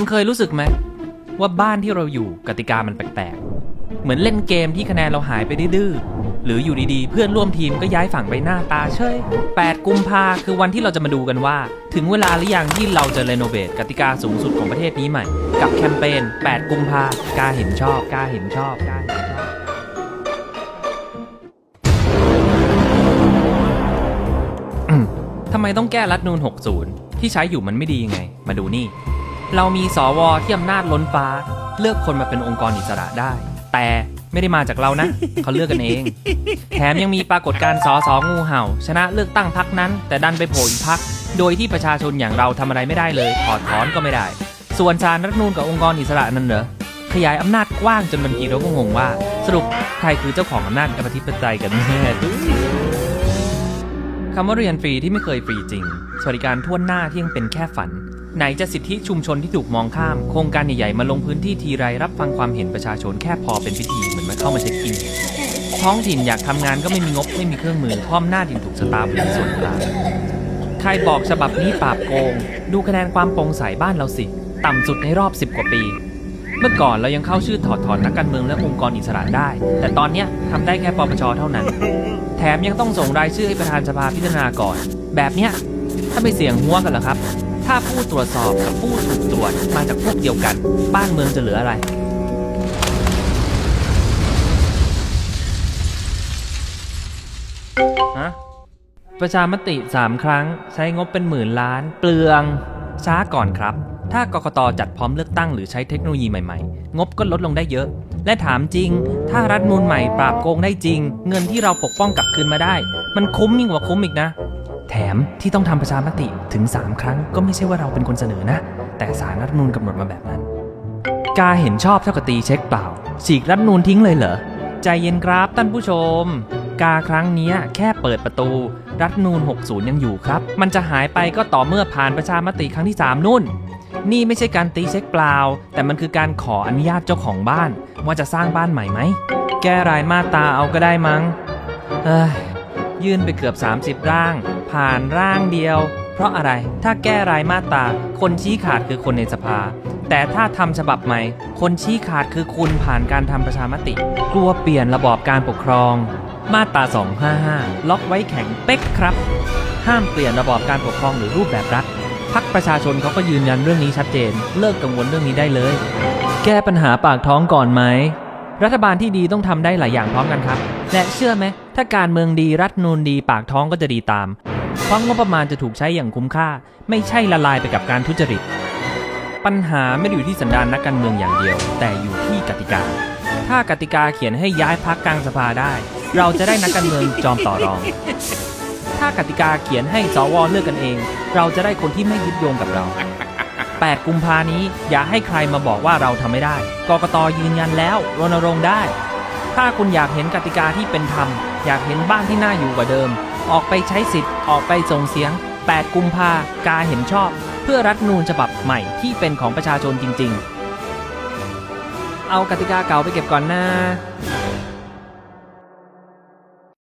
คุณเคยรู้สึกไหมว่าบ้านที่เราอยู่กติกามันแปลกๆ เหมือนเล่นเกมที่คะแนนเราหายไปดื้อหรืออยู่ดีๆ เพื่อนร่วมทีมก็ย้ายฝั่งไปหน้าตาเฉย8 กุมภาคือวันที่เราจะมาดูกันว่า ถึงเวลาหรือยังที่เราจะเรโนเวทกติกาสูงสุดของประเทศนี้ใหม่ กับแคมเปญ 8 กุมภากาเห็นชอบกาเห็นชอบกาเห็นชอบทำไมต้องแก้รัฐนูน60 ที่ใช้อยู่มันไม่ดียังไง มาดูนี่ เรามีสวที่อำนาจล้นฟ้า เลือกคนมาเป็นองค์กรอิสระได้ แต่ไม่ได้มาจากเรานะ เขาเลือกกันเอง แถมยังมีปรากฏการณ์สอสองูเห่า ชนะเลือกตั้งพักนั้น แต่ดันไปโผล่อีกพัก โดยที่ประชาชนอย่างเราทำอะไรไม่ได้เลยถอดถอนก็ไม่ได้ ส่วนสารรัฐธรรมนูนกับองค์กรอิสระนั่นเหรอขยายอำนาจกว้างจนบางทีเราก็งงว่า สรุปใครคือเจ้าของอำนาจอธิปไตยกันแน่คำว่าเรียนฟรีที่ไม่เคยฟรีจริง สวัสดิการทั่วหน้าที่ยังเป็นแค่ฝัน ไหนจะสิทธิชุมชนที่ถูกมองข้าม โครงการใหญ่ๆมาลงพื้นที่ทีไรรับฟังความเห็นประชาชนแค่พอเป็นพิธีเหมือนมาเข้ามาเช็คอิน ท้องถิ่นอยากทำงานก็ไม่มีงบไม่มีเครื่องมือพราะอำนาจถิ่นถูกสตาร์ฟเป็นส่วนกลางใครบอกฉบับนี้ปราบโกง ดูคะแนนความโปร่งใสบ้านเราสิ ต่ำสุดในรอบ 10 กว่าปี เมื่อก่อนเรายังเข้าชื่อถอดถอนนักการเมืองและองค์กรอิสระได้ แต่ตอนนี้ทำได้แค่ปปชเท่านั้น แถมยังต้องส่งรายชื่อให้ประธานสภาพิจารณาก่อน แบบเนี้ยถ้าไปเสี่ยงหัวกันเหรอครับ ถ้าผู้ตรวจสอบกับผู้ถูกตรวจมาจากพวกเดียวกัน บ้านเมืองจะเหลืออะไร ฮะ ประชามติ 3 ครั้งใช้งบเป็นหมื่นล้าน เปลือง ช้าก่อนครับ ถ้ากกตจัดพร้อมเลือกตั้งหรือใช้เทคโนโลยีใหม่ๆ งบก็ลดลงได้เยอะ และถามจริง ถ้ารัฐมนูลใหม่ปราบโกงได้จริง เงินที่เราปกป้องกลับคืนมาได้ มันคุ้มยิ่งกว่าคุ้มอีกนะ แถมที่ต้องทำประชามติถึง 3 ครั้งก็ไม่ใช่ว่าเราเป็นคนเสนอนะ แต่สารรัฐมนูลกำหนดมาแบบนั้น กาเห็นชอบเท่ากับตีเช็คเปล่า ฉีกรัฐมนูนทิ้งเลยเหรอ ใจเย็นครับท่านผู้ชม กาครั้งนี้แค่เปิดประตู รัฐนูน60 ยังอยู่ครับ มันจะหายไปก็ต่อเมื่อผ่านประชามติครั้งที่ 3 นู่น นี่ไม่ใช่การตีเช็คเปล่า แต่มันคือการขออนุญาตเจ้าของบ้าน ว่าจะสร้างบ้านใหม่ไหม แก้รายมาตาเอาก็ได้มั้งเอ้ยยื่นไปเกือบ 30 ร่าง ผ่านร่างเดียว เพราะอะไรถ้าแก้รายมาตราคนชี้ขาดคือคนในสภา แต่ถ้าทำฉบับใหม่ คนชี้ขาดคือคุณผ่านการทำประชามติ กลัวเปลี่ยนระบอบการปกครอง มาตรา 255 ล็อกไว้แข็งเป๊กครับ ห้ามเปลี่ยนระบอบการปกครองหรือรูปแบบรัฐพักประชาชนเขาก็ยืนยันเรื่องนี้ชัดเจน เลิกกังวลเรื่องนี้ได้เลย แก้ปัญหาปากท้องก่อนไหมรัฐบาลที่ดีต้องทำได้หลายอย่างพร้อมกันครับ และเชื่อไหมถ้าการเมืองดีรัฐนูนดีปากท้องก็จะดีตาม เพราะงบประมาณจะถูกใช้อย่างคุ้มค่า ไม่ใช่ละลายไปกับการทุจริต ปัญหาไม่ได้อยู่ที่สันดานนักการเมืองอย่างเดียว แต่อยู่ที่กติกา ถ้ากติกาเขียนให้ย้ายพักกลางสภาได้ เราจะได้นักการเมืองจอมต่อรอง ถ้ากติกาเขียนให้สวเลือกกันเอง เราจะได้คนที่ไม่ยึดโยงกับเรา 8 กุมภานี้อย่าให้ใครมาบอกว่าเราทำไม่ได้ กกตยืนยันแล้วรณรงค์ได้ ถ้าคุณอยากเห็นกติกาที่เป็นธรรม อยากเห็นบ้านที่น่าอยู่กว่าเดิม ออกไปใช้สิทธิ์ออกไปส่งเสียง 8 กุมภากาเห็นชอบ เพื่อรัฐนูญฉบับใหม่ที่เป็นของประชาชนจริง ๆ เอากติกาเก่าไปเก็บก่อนนะ